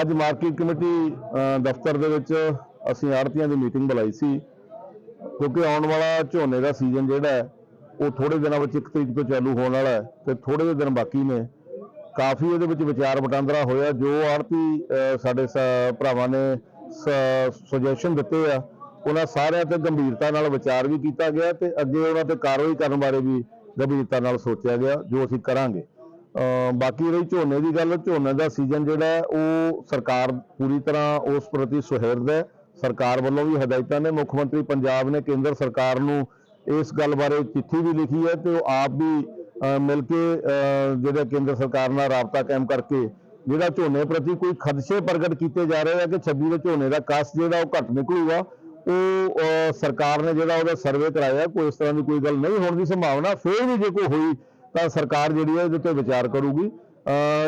ਅੱਜ market committee ਦਫ਼ਤਰ ਦੇ ਵਿੱਚ ਅਸੀਂ ਆੜਤੀਆਂ ਦੀ ਮੀਟਿੰਗ ਬੁਲਾਈ ਸੀ, ਕਿਉਂਕਿ ਆਉਣ ਵਾਲਾ ਝੋਨੇ ਦਾ ਸੀਜ਼ਨ ਜਿਹੜਾ ਹੈ, ਉਹ ਥੋੜੇ ਦਿਨਾਂ ਵਿੱਚ ਇੱਕ ਤਰੀਕ ਤੋਂ ਚਾਲੂ ਹੋਣ ਵਾਲਾ ਹੈ ਤੇ ਥੋੜੇ ਜਿਹੇ ਦਿਨ ਬਾਕੀ ਨੇ। ਕਾਫੀ ਉਹਦੇ ਵਿੱਚ ਵਿਚਾਰ ਵਟਾਂਦਰਾ ਹੋਇਆ, ਜੋ ਆੜਤੀ ਸਾਡੇ ਸ- ਭਰਾਵਾਂ ਨੇ ਸੁਜੈਸ਼ਨ ਦਿੱਤੇ ਆ, ਉਹਨਾਂ ਸਾਰਿਆਂ ਤੇ ਗੰਭੀਰਤਾ ਨਾਲ ਵਿਚਾਰ ਵੀ ਕੀਤਾ ਗਿਆ ਤੇ ਅੱਗੇ ਉਹਨਾਂ ਤੇ ਕਾਰਵਾਈ ਕਰਨ ਬਾਰੇ ਵੀ ਗੰਭੀਰਤਾ ਨਾਲ ਸੋਚਿਆ ਗਿਆ, ਜੋ ਅਸੀਂ ਕਰਾਂਗੇ। ਬਾਕੀ ਰਹੀ ਝੋਨੇ ਦੀ ਗੱਲ, ਝੋਨੇ ਦਾ ਸੀਜ਼ਨ ਜਿਹੜਾ ਉਹ ਸਰਕਾਰ ਪੂਰੀ ਤਰ੍ਹਾਂ ਉਸ ਪ੍ਰਤੀ ਸੁਹਿਰਦ ਹੈ। ਸਰਕਾਰ ਵੱਲੋਂ ਵੀ ਹਦਾਇਤਾਂ ਨੇ। ਮੁੱਖ ਮੰਤਰੀ ਪੰਜਾਬ ਨੇ ਕੇਂਦਰ ਸਰਕਾਰ ਨੂੰ ਇਸ ਗੱਲ ਬਾਰੇ ਚਿੱਠੀ ਵੀ ਲਿਖੀ ਹੈ ਤੇ ਉਹ ਆਪ ਵੀ ਮਿਲ ਕੇ ਜਿਹੜਾ ਕੇਂਦਰ ਸਰਕਾਰ ਨਾਲ ਰਾਬਤਾ ਕਾਇਮ ਕਰਕੇ ਜਿਹੜਾ ਝੋਨੇ ਪ੍ਰਤੀ ਕੋਈ ਖਦਸ਼ੇ ਪ੍ਰਗਟ ਕੀਤੇ ਜਾ ਰਹੇ ਆ ਕਿ 26 ਦੇ ਝੋਨੇ ਦਾ ਕਾਸ ਜਿਹੜਾ ਉਹ ਘੱਟ ਨਿਕਲੂਗਾ, ਉਹ ਸਰਕਾਰ ਨੇ ਜਿਹੜਾ ਉਹਦਾ ਸਰਵੇ ਕਰਾਇਆ, ਕੋਈ ਇਸ ਤਰ੍ਹਾਂ ਦੀ ਕੋਈ ਗੱਲ ਨਹੀਂ ਹੋਣ ਦੀ ਸੰਭਾਵਨਾ। ਫਿਰ ਵੀ ਜੇ ਕੋਈ ਹੋਈ ਤਾਂ ਸਰਕਾਰ ਜਿਹੜੀ ਹੈ ਇਹਦੇ ਤੇ ਵਿਚਾਰ ਕਰੂਗੀ।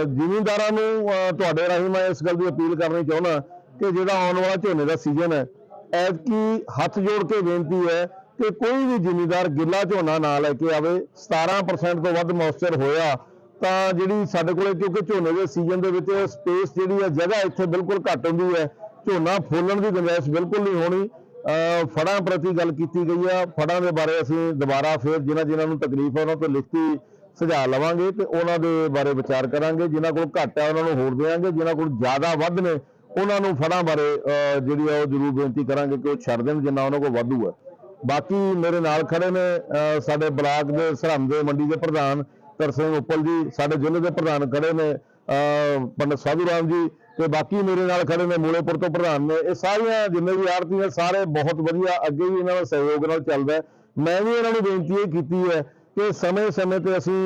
ਜ਼ਿਮੀਂਦਾਰਾਂ ਨੂੰ ਤੁਹਾਡੇ ਰਾਹੀਂ ਮੈਂ ਇਸ ਗੱਲ ਦੀ ਅਪੀਲ ਕਰਨੀ ਚਾਹੁੰਦਾ ਕਿ ਜਿਹੜਾ ਆਉਣ ਵਾਲਾ ਝੋਨੇ ਦਾ ਸੀਜ਼ਨ ਹੈ, ਐਤਕੀ ਹੱਥ ਜੋੜ ਕੇ ਬੇਨਤੀ ਹੈ ਕਿ ਕੋਈ ਵੀ ਜ਼ਿਮੀਂਦਾਰ ਗਿੱਲਾ ਝੋਨਾ ਨਾ ਲੈ ਕੇ ਆਵੇ। 17% ਤੋਂ ਵੱਧ ਮੌਇਸਚਰ ਹੋਇਆ ਤਾਂ ਜਿਹੜੀ ਸਾਡੇ ਕੋਲੇ, ਕਿਉਂਕਿ ਝੋਨੇ ਦੇ ਸੀਜ਼ਨ ਦੇ ਵਿੱਚ ਸਪੇਸ ਜਿਹੜੀ ਹੈ, ਜਗ੍ਹਾ ਇੱਥੇ ਬਿਲਕੁਲ ਘੱਟ ਹੁੰਦੀ ਹੈ। ਝੋਨਾ ਫੋਲਣ ਦੀ ਗੁੰਜਾਇਸ਼ ਬਿਲਕੁਲ ਨਹੀਂ ਹੋਣੀ। ਫੜਾਂ ਪ੍ਰਤੀ ਗੱਲ ਕੀਤੀ ਗਈ ਆ ਫੜਾਂ ਦੇ ਬਾਰੇ ਅਸੀਂ ਦੁਬਾਰਾ ਫੇਰ ਜਿਨ੍ਹਾਂ ਜਿਨ੍ਹਾਂ ਨੂੰ ਤਕਲੀਫ ਹੈ, ਉਹਨਾਂ ਤੋਂ ਲਿਖਤੀ ਸੁਝਾਅ ਲਵਾਂਗੇ ਤੇ ਉਹਨਾਂ ਦੇ ਬਾਰੇ ਵਿਚਾਰ ਕਰਾਂਗੇ। ਜਿਨ੍ਹਾਂ ਕੋਲ ਘੱਟ ਹੈ ਉਹਨਾਂ ਨੂੰ ਹੋਰ ਦੇਵਾਂਗੇ। ਜਿਨ੍ਹਾਂ ਕੋਲ ਜ਼ਿਆਦਾ ਵੱਧ ਨੇ, ਉਹਨਾਂ ਨੂੰ ਫੜਾਂ ਬਾਰੇ ਜਿਹੜੀ ਆ ਉਹ ਜ਼ਰੂਰ ਬੇਨਤੀ ਕਰਾਂਗੇ ਕਿ ਉਹ ਛੱਡ ਦੇਣ, ਜਿੰਨਾ ਉਹਨਾਂ ਕੋਲ ਵਾਧੂ ਹੈ ਬਾਕੀ ਮੇਰੇ ਨਾਲ ਖੜੇ ਨੇ ਸਾਡੇ ਬਲਾਕ ਦੇ ਸਰਹੰਦ ਮੰਡੀ ਦੇ ਪ੍ਰਧਾਨ ਤਰਸੇਮ ਉੱਪਲ ਜੀ, ਸਾਡੇ ਜ਼ਿਲ੍ਹੇ ਦੇ ਪ੍ਰਧਾਨ ਖੜੇ ਨੇ, ਅਹ, ਪੰਡਤ ਸਾਧੂ ਰਾਮ ਜੀ ਤੇ ਬਾਕੀ ਮੇਰੇ ਨਾਲ ਖੜੇ ਨੇ ਮੂਲੇਪੁਰ ਤੋਂ ਪ੍ਰਧਾਨ ਨੇ। ਇਹ ਸਾਰੀਆਂ ਜਿੰਨੇ ਵੀ ਆੜਤੀ ਨੇ ਸਾਰੇ ਬਹੁਤ ਵਧੀਆ, ਅੱਗੇ ਵੀ ਇਹਨਾਂ ਦਾ ਸਹਿਯੋਗ ਨਾਲ ਚੱਲਦਾ ਮੈਂ ਵੀ ਇਹਨਾਂ ਨੂੰ ਬੇਨਤੀ ਇਹ ਕੀਤੀ ਹੈ ਕਿ ਸਮੇਂ-ਸਮੇਂ ਤੇ ਅਸੀਂ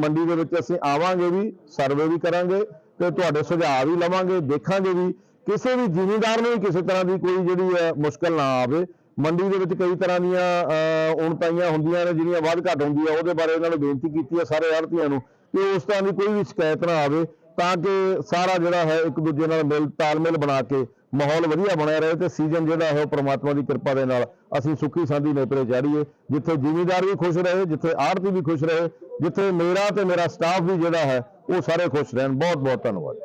ਮੰਡੀ ਦੇ ਵਿੱਚ ਅਸੀਂ ਆਵਾਂਗੇ ਵੀ ਸਰਵੇ ਵੀ ਕਰਾਂਗੇ ਤੇ ਤੁਹਾਡੇ ਸੁਝਾਅ ਵੀ ਲਵਾਂਗੇ, ਦੇਖਾਂਗੇ ਵੀ ਕਿਸੇ ਵੀ ਜ਼ਿਮੀਂਦਾਰ ਨੂੰ ਵੀ ਕਿਸੇ ਤਰ੍ਹਾਂ ਦੀ ਕੋਈ ਜਿਹੜੀ ਹੈ ਮੁਸ਼ਕਲ ਨਾ ਆਵੇ। ਮੰਡੀ ਦੇ ਵਿੱਚ ਕਈ ਤਰ੍ਹਾਂ ਦੀਆਂ ਉਣਤਾਈਆਂ ਹੁੰਦੀਆਂ ਨੇ, ਜਿਹੜੀਆਂ ਵੱਧ ਘੱਟ ਹੁੰਦੀਆਂ, ਉਹਦੇ ਬਾਰੇ ਉਹਨਾਂ ਨੂੰ ਬੇਨਤੀ ਕੀਤੀ ਹੈ ਸਾਰੇ ਆੜਤੀਆਂ ਨੂੰ ਕਿ ਉਸ ਤਰ੍ਹਾਂ ਦੀ ਕੋਈ ਵੀ ਸ਼ਿਕਾਇਤ ਨਾ ਆਵੇ। ਤਾਂ ਕਿ ਸਾਰਾ ਜਿਹੜਾ ਹੈ ਇੱਕ ਦੂਜੇ ਨਾਲ ਮਿਲ, ਤਾਲਮੇਲ ਬਣਾ ਕੇ ਮਾਹੌਲ ਵਧੀਆ ਬਣਿਆ ਰਹੇ ਤੇ ਸੀਜ਼ਨ ਜਿਹੜਾ ਹੈ ਉਹ ਪ੍ਰਮਾਤਮਾ ਦੀ ਕਿਰਪਾ ਦੇ ਨਾਲ ਅਸੀਂ ਸੁੱਖੀ ਸਾਂਦੀ ਨੇਪਰੇ ਚਾੜੀਏ, ਜਿੱਥੇ ਜ਼ਿਮੀਦਾਰ ਵੀ ਖੁਸ਼ ਰਹੇ, ਜਿੱਥੇ ਆੜਤੀ ਵੀ ਖੁਸ਼ ਰਹੇ, ਜਿੱਥੇ ਮੇਰਾ ਤੇ ਮੇਰਾ ਸਟਾਫ ਵੀ ਜਿਹੜਾ ਹੈ ਉਹ ਸਾਰੇ ਖੁਸ਼ ਰਹਿਣ। ਬਹੁਤ ਬਹੁਤ ਧੰਨਵਾਦ।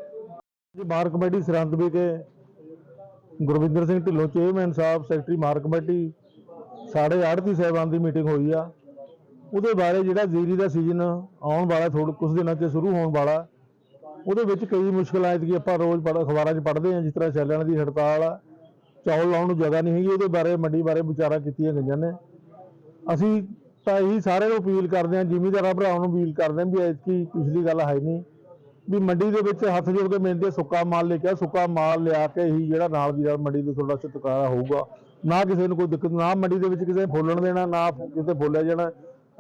ਜੀ ਮਾਰ ਕਮੇਟੀ ਸਰਹੰਦ ਵਿਖੇ ਗੁਰਵਿੰਦਰ ਸਿੰਘ ਢਿੱਲੋਂ, ਚੇਅਰਮੈਨ ਸਾਹਿਬ, ਸੈਕਟਰੀ ਮਾਰ ਕਮੇਟੀ, ਸਾਡੇ ਆੜਤੀ ਸਾਹਿਬਾਨ ਦੀ ਮੀਟਿੰਗ ਹੋਈ ਆ। ਉਹਦੇ ਬਾਰੇ ਜਿਹੜਾ ਜੀਰੀ ਦਾ ਸੀਜ਼ਨ ਆਉਣ ਵਾਲਾ ਥੋੜੇ ਕੁਝ ਦਿਨਾਂ 'ਚ ਸ਼ੁਰੂ ਹੋਣ ਵਾਲਾ ਉਹਦੇ ਵਿੱਚ ਕਈ ਮੁਸ਼ਕਲਾਂ ਆਇਤ ਕਿ ਆਪਾਂ ਰੋਜ਼ ਪੜ੍ਹ ਅਖਬਾਰਾਂ 'ਚ ਪੜ੍ਹਦੇ ਹਾਂ ਜਿਸ ਤਰ੍ਹਾਂ ਚੱਲਣ ਦੀ ਹੜਤਾਲ ਆ ਚੌਲ ਲਾਉਣ ਨੂੰ ਜਗ੍ਹਾ ਨਹੀਂ ਹੈਗੀ ਉਹਦੇ ਬਾਰੇ ਮੰਡੀ ਬਾਰੇ ਵਿਚਾਰਾਂ ਕੀਤੀਆਂ ਗਈਆਂ ਨੇ। ਅਸੀਂ ਤਾਂ ਇਹੀ ਸਾਰਿਆਂ ਨੂੰ ਅਪੀਲ ਕਰਦੇ ਹਾਂ ਜ਼ਿਮੀਂਦਾਰਾਂ ਭਰਾਵਾਂ ਨੂੰ ਅਪੀਲ ਕਰਦੇ ਹਾਂ ਵੀ ਐਤਕੀ ਪਿਛਲੀ ਗੱਲ ਹੈ ਨਹੀਂ ਵੀ ਮੰਡੀ ਦੇ ਵਿੱਚ ਹੱਥ ਜੋੜ ਕੇ ਮਿਹਨਤ ਸੁੱਕਾ ਮਾਲ ਲੈ ਕੇ ਆਓ, ਸੁੱਕਾ ਮਾਲ ਲਿਆ ਕੇ ਹੀ ਜਿਹੜਾ ਨਾਲ ਦੀ ਨਾਲ ਮੰਡੀ ਦੇ ਤੁਹਾਡਾ ਛੁਟਕਾਰਾ ਹੋਊਗਾ। ਨਾ ਕਿਸੇ ਨੂੰ ਕੋਈ ਦਿੱਕਤ ਨਾ ਮੰਡੀ ਦੇ ਵਿੱਚ ਕਿਸੇ ਨੇ ਫੋਲਣ ਦੇਣਾ ਨਾ ਕਿਤੇ ਫੋਲਿਆ ਜਾਣਾ।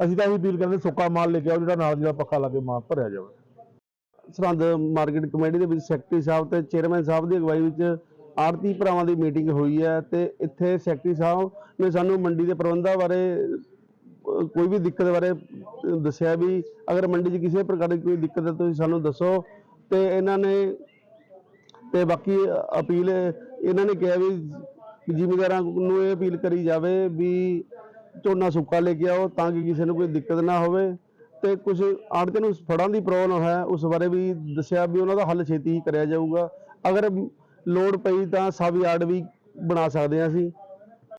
ਅਸੀਂ ਤਾਂ ਇਹੀ ਅਪੀਲ ਕਰਦੇ ਸੁੱਕਾ ਮਾਲ ਲੈ ਕੇ ਆਓ ਜਿਹੜਾ ਨਾਲ ਦੀ ਨਾਲ ਪੱਖਾ ਲਾ ਕੇ ਮਾਲ ਭਰਿਆ ਜਾਵੇ। ਸਰਹੰਦ ਮਾਰਕੀਟ ਕਮੇਟੀ ਦੇ ਵਿੱਚ ਸੈਕਟਰੀ ਸਾਹਿਬ ਤੇ ਚੇਅਰਮੈਨ ਸਾਹਿਬ ਦੀ ਅਗਵਾਈ ਵਿੱਚ ਆੜਤੀ ਭਰਾਵਾਂ ਦੀ ਮੀਟਿੰਗ ਹੋਈ ਹੈ ਤੇ ਇੱਥੇ ਸੈਕਟਰੀ ਸਾਹਿਬ ਨੇ ਸਾਨੂੰ ਮੰਡੀ ਦੇ ਪ੍ਰਬੰਧਾਂ ਬਾਰੇ ਕੋਈ ਵੀ ਦਿੱਕਤ ਬਾਰੇ ਦੱਸਿਆ ਵੀ ਅਗਰ ਮੰਡੀ 'ਚ ਕਿਸੇ ਪ੍ਰਕਾਰ ਦੀ ਕੋਈ ਦਿੱਕਤ ਹੈ ਤੁਸੀਂ ਸਾਨੂੰ ਦੱਸੋ। ਤੇ ਇਹਨਾਂ ਨੇ, ਤੇ ਬਾਕੀ ਅਪੀਲ, ਇਹਨਾਂ ਨੇ ਕਿਹਾ ਵੀ ਜ਼ਿਮੀਂਦਾਰਾਂ ਨੂੰ ਇਹ ਅਪੀਲ ਕਰੀ ਜਾਵੇ ਵੀ ਝੋਨਾ ਸੁੱਕਾ ਲੈ ਕੇ ਆਓ ਤਾਂ ਕਿ ਕਿਸੇ ਨੂੰ ਕੋਈ ਦਿੱਕਤ ਨਾ ਹੋਵੇ। ਤੇ ਕੁਝ ਆੜਤੇ ਨੂੰ ਫੜਾਂ ਦੀ ਪ੍ਰੋਬਲਮ ਹੈ, ਉਸ ਬਾਰੇ ਵੀ ਦੱਸਿਆ ਵੀ ਉਹਨਾਂ ਦਾ ਹੱਲ ਛੇਤੀ ਹੀ ਕਰਿਆ ਜਾਊਗਾ। ਅਗਰ ਲੋੜ ਪਈ ਤਾਂ ਸਬ ਯਾਰਡ ਵੀ ਬਣਾ ਸਕਦੇ ਹਾਂ ਅਸੀਂ।